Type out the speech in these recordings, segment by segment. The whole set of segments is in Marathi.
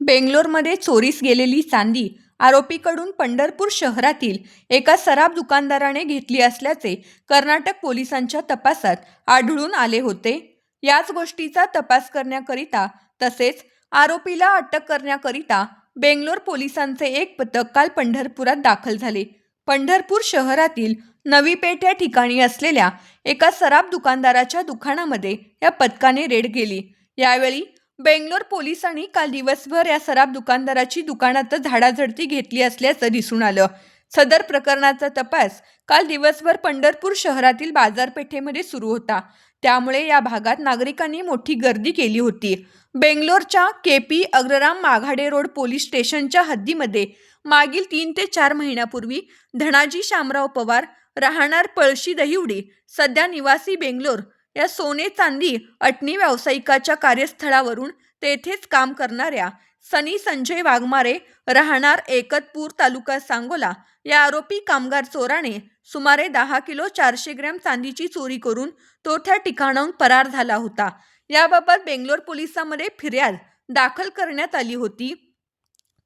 बेंगलोरमध्ये चोरीस गेलेली चांदी आरोपीकडून पंढरपूर शहरातील एका सराब दुकानदाराने घेतली असल्याचे कर्नाटक पोलिसांच्या तपासात आढळून आले होते. याच गोष्टीचा तपास करण्याकरिता तसेच आरोपीला अटक करण्याकरिता बेंगलोर पोलिसांचे एक पथक काल पंढरपुरात दाखल झाले. पंढरपूर शहरातील नवी पेठ या ठिकाणी असलेल्या एका सराब दुकानदाराच्या दुकानामध्ये या पथकाने रेड केली. यावेळी बेंगलोर पोलिसांनी काल दिवसभर या सराफ दुकानदाराची दुकानातच झाडाझडती घेतली असल्याचं दिसून आलं. सदर प्रकरणाचा तपास काल दिवसभर पंढरपूर शहरातील बाजारपेठेमध्ये सुरू होता. त्यामुळे या भागात नागरिकांनी मोठी गर्दी केली होती. बेंगलोरच्या K P Agraram Maghade road police स्टेशनच्या हद्दीमध्ये मागील तीन ते चार महिन्यापूर्वी धनाजी शामराव पवार राहणार पळशी दहिवडी सध्या निवासी बेंगलोर या सोने चांदी अटणी व्यावसायिकाच्या कार्यस्थळावरून तेथेच काम करणाऱ्या सनी संजय वाघमारे राहणार एकतपूर तालुका सांगोला या आरोपी कामगार चोराने सुमारे दहा किलो चारशे ग्रॅम चांदीची चोरी करून तो त्या ठिकाणाहून परार झाला होता. याबाबत बेंगलोर पोलिसांमध्ये फिर्याद दाखल करण्यात आली होती.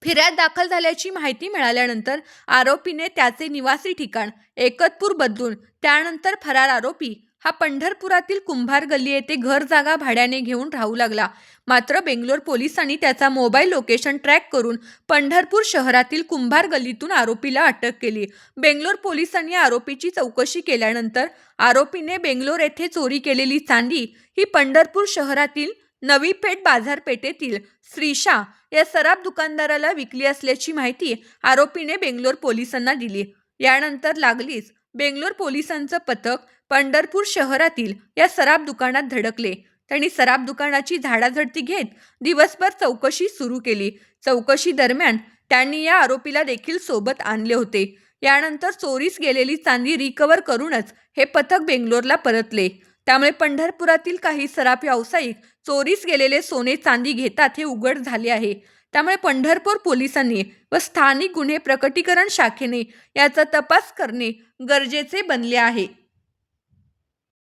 फिर्याद दाखल झाल्याची माहिती मिळाल्यानंतर आरोपीने त्याचे निवासी ठिकाण एकतपूर बदलून त्यानंतर फरार आरोपी हा पंढरपुरातील कुंभार गल्ली येथे घर जागा भाड्याने घेऊन राहू लागला. मात्र बेंगलोर पोलिसांनी त्याचा मोबाईल लोकेशन ट्रॅक करून पंढरपूर शहरातील कुंभार गल्लीतून आरोपीला अटक केली. बेंगलोर पोलिसांनी आरोपीची चौकशी केल्यानंतर आरोपीने बेंगलोर येथे चोरी केलेली चांदी ही पंढरपूर शहरातील नवी पेठ बाजारपेठेतील श्रीशा या सराफ दुकानदाराला विकली असल्याची माहिती आरोपीने बेंगलोर पोलिसांना दिली. यानंतर लागलीच बेंगलोर पोलिसांचं पथक पंढरपूर शहरातील या सराब दुकानात धडकले. त्यांनी सराब दुकानाची झाडाझडती घेत दिवसभर चौकशी सुरू केली. चौकशी दरम्यान त्यांनी या आरोपीला देखील सोबत आणले होते. यानंतर चोरीस गेलेली चांदी रिकवर करूनच हे पथक बेंगलोरला परतले. त्यामुळे पंढरपुरातील काही सराफ व्यावसायिक चोरीस गेलेले सोने चांदी घेतात हे उघड झाले आहे. त्यामुळे पंढरपूर पोलिसांनी व स्थानिक गुन्हे प्रकटीकरण शाखेने याचा तपास करणे गरजेचे बनले आहे.